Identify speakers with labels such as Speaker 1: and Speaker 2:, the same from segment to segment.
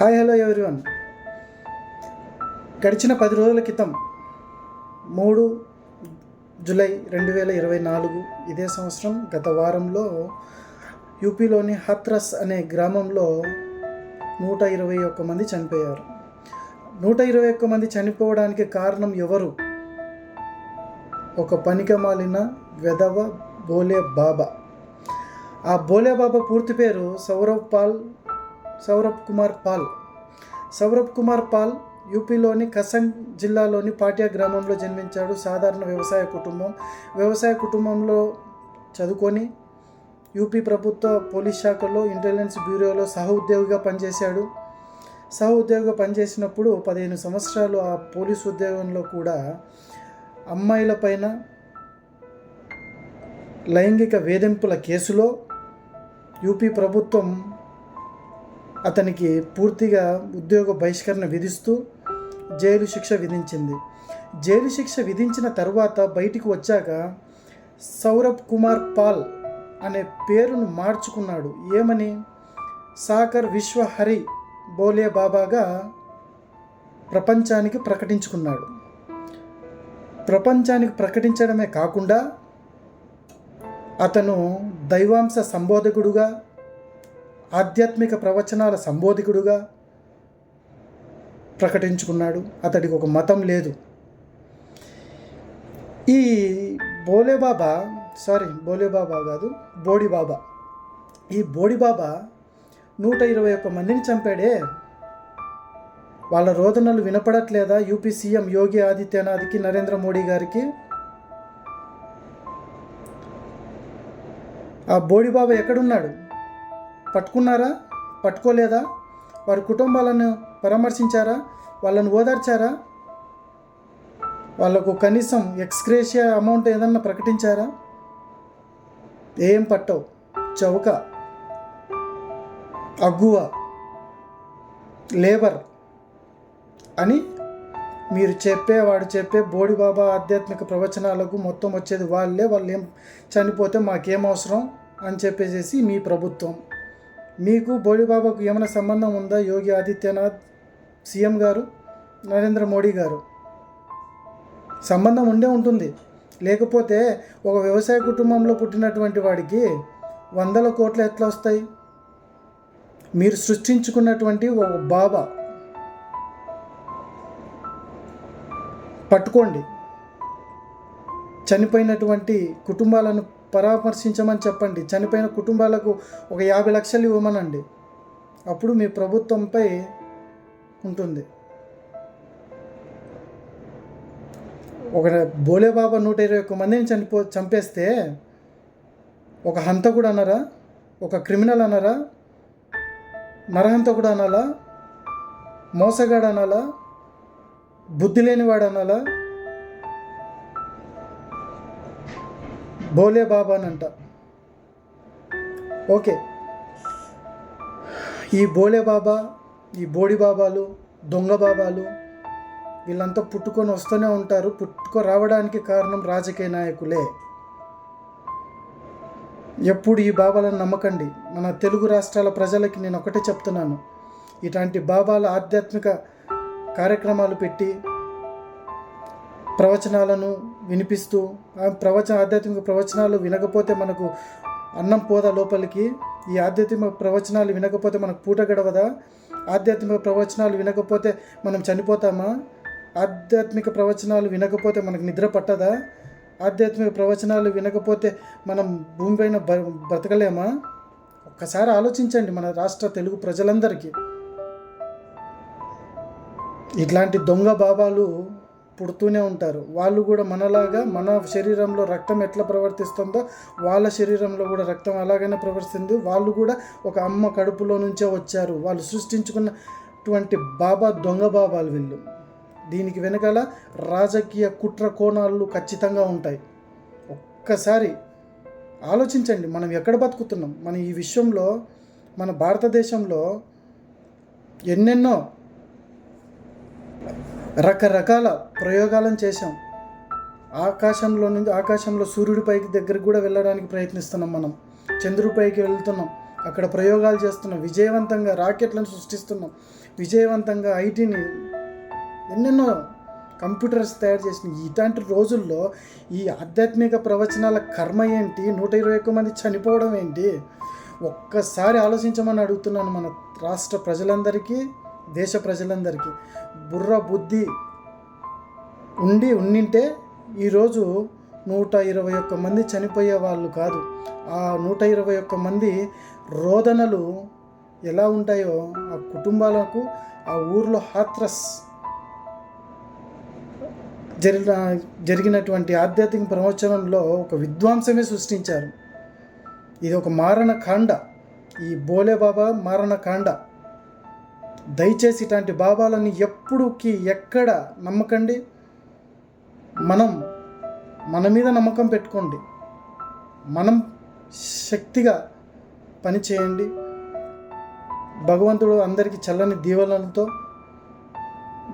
Speaker 1: Hi hello everyone గడిచిన పది రోజుల క్రితం మూడు జూలై రెండు వేల ఇరవై నాలుగు ఇదే సంవత్సరం గత వారంలో యూపీలోని హత్రస్ అనే గ్రామంలో నూట ఇరవై ఒక్క మంది చనిపోయారు. నూట ఇరవై ఒక్క మంది చనిపోవడానికి కారణం ఎవరు? ఒక పనికమాలిన వెధవ బోలే బాబా ఆ బోలే బాబా పూర్తి పేరు సౌరవ్ పాల్ సౌరభ్ కుమార్ పాల్. సౌరభ్ కుమార్ పాల్ యూపీలోని కసంగ్ జిల్లాలోని పాటియా గ్రామంలో జన్మించాడు. సాధారణ వ్యవసాయ కుటుంబం. వ్యవసాయ కుటుంబంలో చదువుకొని యూపీ ప్రభుత్వ పోలీస్ శాఖలో ఇంటెలిజెన్స్ బ్యూరోలో సహ ఉద్యోగిగా పనిచేశాడు. సహ ఉద్యోగిగా పనిచేసినప్పుడు పదిహేను సంవత్సరాలు ఆ పోలీస్ ఉద్యోగంలో కూడా అమ్మాయిల పైన లైంగిక వేధింపుల కేసులో యూపీ ప్రభుత్వం అతనికి పూర్తిగా ఉద్యోగ బహిష్కరణ విధిస్తూ జైలు శిక్ష విధించింది. జైలు శిక్ష విధించిన తర్వాత బయటికి వచ్చాక సౌరభ్ కుమార్ పాల్ అనే పేరును మార్చుకున్నాడు. ఏమని? సాకర్ విశ్వహరి బోలే బాబాగా ప్రపంచానికి ప్రకటించుకున్నాడు. ప్రపంచానికి ప్రకటించడమే కాకుండా అతను దైవాంశ సంబోధకుడుగా ఆధ్యాత్మిక ప్రవచనాల సంబోధికుడుగా ప్రకటించుకున్నాడు. అతడికి ఒక మతం లేదు. ఈ బోలే బాబా సారీ బోలే బాబా కాదు బోడి బాబా. ఈ బోడి బాబా నూట ఇరవై ఒక్క మందిని చంపాడే. వాళ్ళ రోదనలు వినపడట్లేదా? యూపీ సీఎం యోగి ఆదిత్యనాథ్కి నరేంద్ర మోడీ గారికి? ఆ బోడి బాబా ఎక్కడున్నాడు? పట్టుకున్నారా? పట్టుకోలేదా? వారి కుటుంబాలను పరామర్శించారా? వాళ్ళను ఓదార్చారా? వాళ్ళకు కనీసం ఎక్స్క్రేషియా అమౌంట్ ఏదన్నా ప్రకటించారా? ఏం పట్టవు. చౌక. అగ్గువ. లేబర్. అని మీరు చెప్పే వాడు చెప్పే బోడి బాబా ఆధ్యాత్మిక ప్రవచనాలకు మొత్తం వచ్చేది వాళ్ళే. వాళ్ళు ఏం చనిపోతే మాకేం అవసరం అని చెప్పేసేసి మీ ప్రభుత్వం. మీకు బోడిబాబాకు ఏమైనా సంబంధం ఉందా? యోగి ఆదిత్యనాథ్ సీఎం గారు నరేంద్ర మోడీ గారు? సంబంధం ఉండే ఉంటుంది. లేకపోతే ఒక వ్యవసాయ కుటుంబంలో పుట్టినటువంటి వాడికి వందల కోట్లు ఎట్లా వస్తాయి? మీరు సృష్టించుకున్నటువంటి ఒక బాబా. పట్టుకోండి. చనిపోయినటువంటి కుటుంబాలను పరామర్శించమని చెప్పండి. చనిపోయిన కుటుంబాలకు ఒక యాభై లక్షలు ఇవ్వమనండి. అప్పుడు మీ ప్రభుత్వంపై ఉంటుంది. ఒక బోలేబాబా నూట ఇరవై ఒక్క మందిని చనిపో చంపేస్తే ఒక హంతకుడు అన్నారా? ఒక క్రిమినల్ అన్నారా? నరహంతకుడు అనాలా మోసగాడు అనాలా బుద్ధి లేనివాడు అనాలా బోలే బాబా అని అంట. ఓకే. ఈ బోలే బాబా ఈ బోడి బాబాలు దొంగ బాబాలు వీళ్ళంతా పుట్టుకొని వస్తూనే ఉంటారు. పుట్టుకో రావడానికి కారణం రాజకీయ నాయకులే. ఎప్పుడు ఈ బాబాలను నమ్మకండి. మన తెలుగు రాష్ట్రాల ప్రజలకి నేను ఒకటే చెప్తున్నాను. ఇలాంటి బాబాల ఆధ్యాత్మిక కార్యక్రమాలు పెట్టి ప్రవచనాలను వినిపిస్తూ ఆ ప్రవచన ఆధ్యాత్మిక ప్రవచనాలు వినకపోతే మనకు అన్నం పోదా లోపలికి. ఈ ఆధ్యాత్మిక ప్రవచనాలు వినకపోతే మనకు పూట గడవదా? ఆధ్యాత్మిక ప్రవచనాలు వినకపోతే మనం చనిపోతామా? ఆధ్యాత్మిక ప్రవచనాలు వినకపోతే మనకు నిద్ర పట్టదా? ఆధ్యాత్మిక ప్రవచనాలు వినకపోతే మనం భూమిపైన బ బ్రతకలేమా? ఒక్కసారి ఆలోచించండి మన రాష్ట్ర తెలుగు ప్రజలందరికీ. ఇట్లాంటి దొంగ బాబాలు పుడుతూనే ఉంటారు. వాళ్ళు కూడా మనలాగా మన శరీరంలో రక్తం ఎట్లా ప్రవర్తిస్తుందో వాళ్ళ శరీరంలో కూడా రక్తం అలాగనే ప్రవర్తిస్తుంది. వాళ్ళు కూడా ఒక అమ్మ కడుపులో నుంచే వచ్చారు. వాళ్ళు సృష్టించుకున్నటువంటి బాబా దొంగ బాబాలు వీళ్ళు. దీనికి వెనకాల రాజకీయ కుట్ర కోణాలు ఖచ్చితంగా ఉంటాయి. ఒక్కసారి ఆలోచించండి. మనం ఎక్కడ బతుకుతున్నాం? మన ఈ విషయంలో మన భారతదేశంలో ఎన్నెన్నో రకరకాల ప్రయోగాలను చేశాం. ఆకాశంలో నుంచి ఆకాశంలో సూర్యుడి పైకి దగ్గరికి కూడా వెళ్ళడానికి ప్రయత్నిస్తున్నాం మనం. చంద్రుడి పైకి వెళ్తున్నాం. అక్కడ ప్రయోగాలు చేస్తున్నాం. విజయవంతంగా రాకెట్లను సృష్టిస్తున్నాం. విజయవంతంగా ఐటీని ఎన్నెన్నో కంప్యూటర్స్ తయారు చేసిన ఇలాంటి రోజుల్లో ఈ ఆధ్యాత్మిక ప్రవచనాల కర్మ ఏంటి? నూట ఇరవై ఒక్క మంది చనిపోవడం ఏంటి? ఒక్కసారి ఆలోచించమని అడుగుతున్నాను మన రాష్ట్ర ప్రజలందరికీ. దేశ ప్రజలందరికీ బుర్ర బుద్ధి ఉండి ఉండింటే ఈరోజు నూట ఇరవై ఒక్క మంది చనిపోయే వాళ్ళు కాదు. ఆ నూట ఇరవై ఒక్క మంది రోదనలు ఎలా ఉంటాయో ఆ కుటుంబాలకు ఆ ఊర్లో హాత్రస్ జరిగిన జరిగినటువంటి ఆధ్యాత్మిక ప్రవచనంలో ఒక విద్వాంసమే సృష్టించారు. ఇది ఒక మారణ కాండ. ఈ బోలే బాబా మారణ కాండ. దయచేసి ఇట్లాంటి భావాలని ఎప్పుడుకి ఎక్కడ నమ్మకండి? మనం మన మీద నమ్మకం పెట్టుకోండి. మనం శక్తిగా పని చేయండి భగవంతుడు అందరికీ చల్లని దీవెనలతో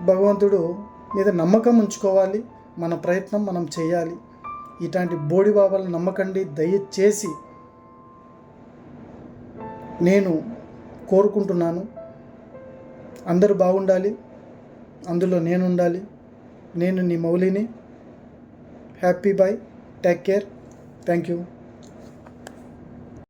Speaker 1: భగవంతుడు మీద నమ్మకం ఉంచుకోవాలి. మన ప్రయత్నం మనం చేయాలి. ఇట్లాంటి బోడి బాబాలు నమ్మకండి. దయచేసి నేను కోరుకుంటున్నాను. అందరూ బాగుండాలి అందులో నేను ఉండాలి నేను నీ మౌలిని. Happy bye take care. Thank you.